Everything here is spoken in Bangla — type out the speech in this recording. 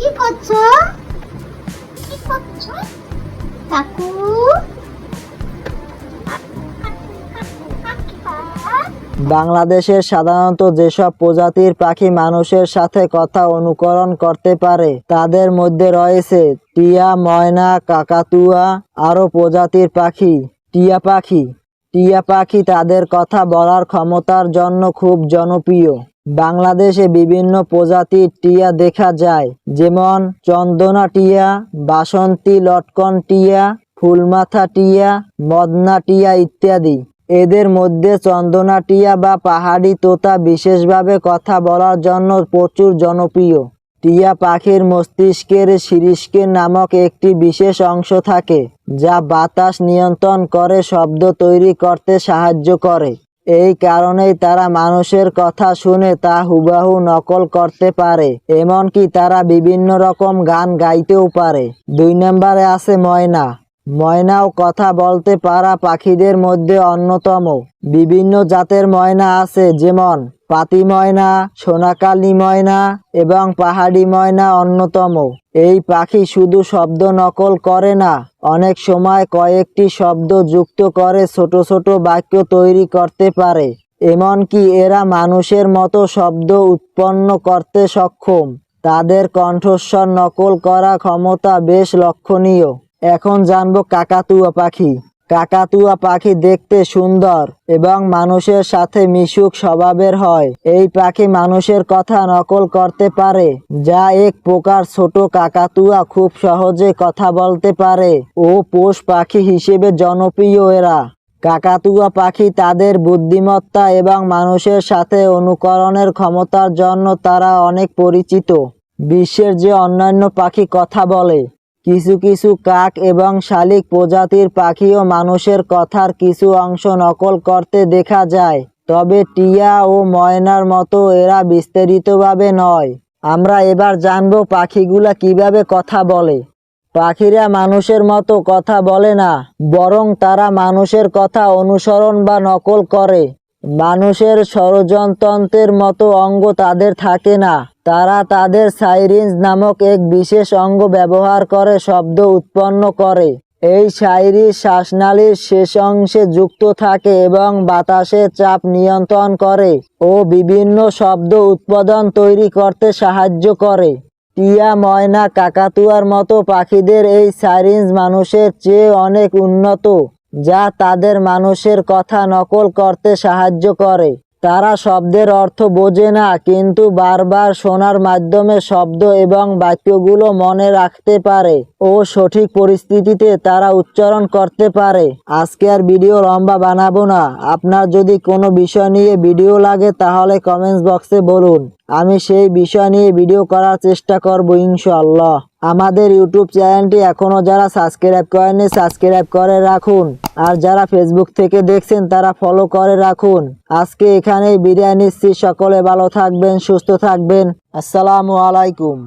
কি করছ? কি করছ? কাকু? বাংলাদেশের সাধারণত যেসব প্রজাতির পাখি মানুষের সাথে কথা অনুকরণ করতে পারে, তাদের মধ্যে রয়েছে টিয়া, ময়না, কাকাতুয়া আরও প্রজাতির পাখি, টিয়া পাখি। টিয়া পাখি তাদের কথা বলার ক্ষমতার জন্য খুব জনপ্রিয়। বাংলাদেশে বিভিন্ন প্রজাতির টিয়া দেখা যায়, যেমন চন্দনা টিয়া, বাসন্তী লটকন টিয়া, ফুলমাথা টিয়া, মদনা টিয়া ইত্যাদি। এদের মধ্যে চন্দনা টিয়া বা পাহাড়ি তোতা বিশেষভাবে কথা বলার জন্য প্রচুর জনপ্রিয়। টিয়া পাখির মস্তিষ্কের শিরিষ্কের নামক একটি বিশেষ অংশ থাকে, যা বাতাস নিয়ন্ত্রণ করে, শব্দ তৈরি করতে সাহায্য করে। এই কারণেই তারা মানুষের কথা শুনে তা হুবাহু নকল করতে পারে, এমনকি তারা বিভিন্ন রকম গান গাইতেও পারে। দুই নম্বরে আছে ময়না। ময়নাও কথা বলতে পারা পাখিদের মধ্যে অন্যতম। বিভিন্ন জাতের ময়না আছে, যেমন পাতি ময়না, সোনাকালী ময়না এবং পাহাড়ি ময়না অন্যতম। এই পাখি শুধু শব্দ নকল করে না, অনেক সময় কয়েকটি শব্দ যুক্ত করে ছোট ছোট বাক্য তৈরি করতে পারে। এমনকি এরা মানুষের মতো শব্দ উৎপন্ন করতে সক্ষম। তাদের কণ্ঠস্বর নকল করা ক্ষমতা বেশ লক্ষণীয়। এখন জানব কাকাতুয়া পাখি। কাকাতুয়া পাখি দেখতে সুন্দর এবং মানুষের সাথে মিশুক স্বভাবের হয়। এই পাখি মানুষের কথা নকল করতে পারে, যা এক প্রকার ছোট কাকাতুয়া খুব সহজে কথা বলতে পারে। ও পোষ পাখি হিসেবে জনপ্রিয় এরা। কাকাতুয়া পাখি তাদের বুদ্ধিমত্তা এবং মানুষের সাথে অনুকরণের ক্ষমতার জন্য তারা অনেক পরিচিত। বিশ্বের যে অন্যান্য পাখি কথা বলে কিছু কিছু কাক এবং শালিক প্রজাতির পাখিও মানুষের কথার কিছু অংশ নকল করতে দেখা যায়। তবে টিয়া ও ময়নার মতো এরা বিস্তারিতভাবে নয়। আমরা এবার জানব পাখিগুলা কীভাবে কথা বলে। পাখিরা মানুষের মতো কথা বলে না, বরং তারা মানুষের কথা অনুসরণ বা নকল করে। মানুষের ষড়যন্ত্রের মতো অঙ্গ তাদের থাকে না। তারা তাদের সাইরিন্স নামক এক বিশেষ অঙ্গ ব্যবহার করে, শব্দ উৎপন্ন করে। এই সাইরিস শ্বাসনালীর শেষ অংশে যুক্ত থাকে এবং বাতাসের চাপ নিয়ন্ত্রণ করে ও বিভিন্ন শব্দ উৎপাদন তৈরি করতে সাহায্য করে। টিয়া ময়না কাকাতুয়ার মতো পাখিদের এই সাইরিন্স মানুষের চেয়ে অনেক উন্নত। যা তাদের মানুষের কথা নকল করতে সাহায্য করে। তারা শব্দের অর্থ বোঝে না, কিন্তু বারবার শোনার মাধ্যমে শব্দ এবং বাক্যগুলো মনে রাখতে পারে ও সঠিক পরিস্থিতিতে তারা উচ্চারণ করতে পারে। আজকে আর ভিডিও লম্বা বানাবো না। আপনার যদি কোনো বিষয় নিয়ে ভিডিও লাগে তাহলে কমেন্টস বক্সে বলুন। আমি সেই বিষয় নিয়ে ভিডিও করার চেষ্টা করব ইনশাআল্লাহ। আমাদের ইউটিউব চ্যানেলটি এখনও যারা সাবস্ক্রাইব করেননি, সাবস্ক্রাইব করে রাখুন। আর যারা ফেসবুক থেকে দেখছেন, তারা ফলো করে রাখুন। আজকে এখানেই বিরিয়ানি নিচ্ছি। সকলে ভালো থাকবেন, সুস্থ থাকবেন। আসসালামু আলাইকুম।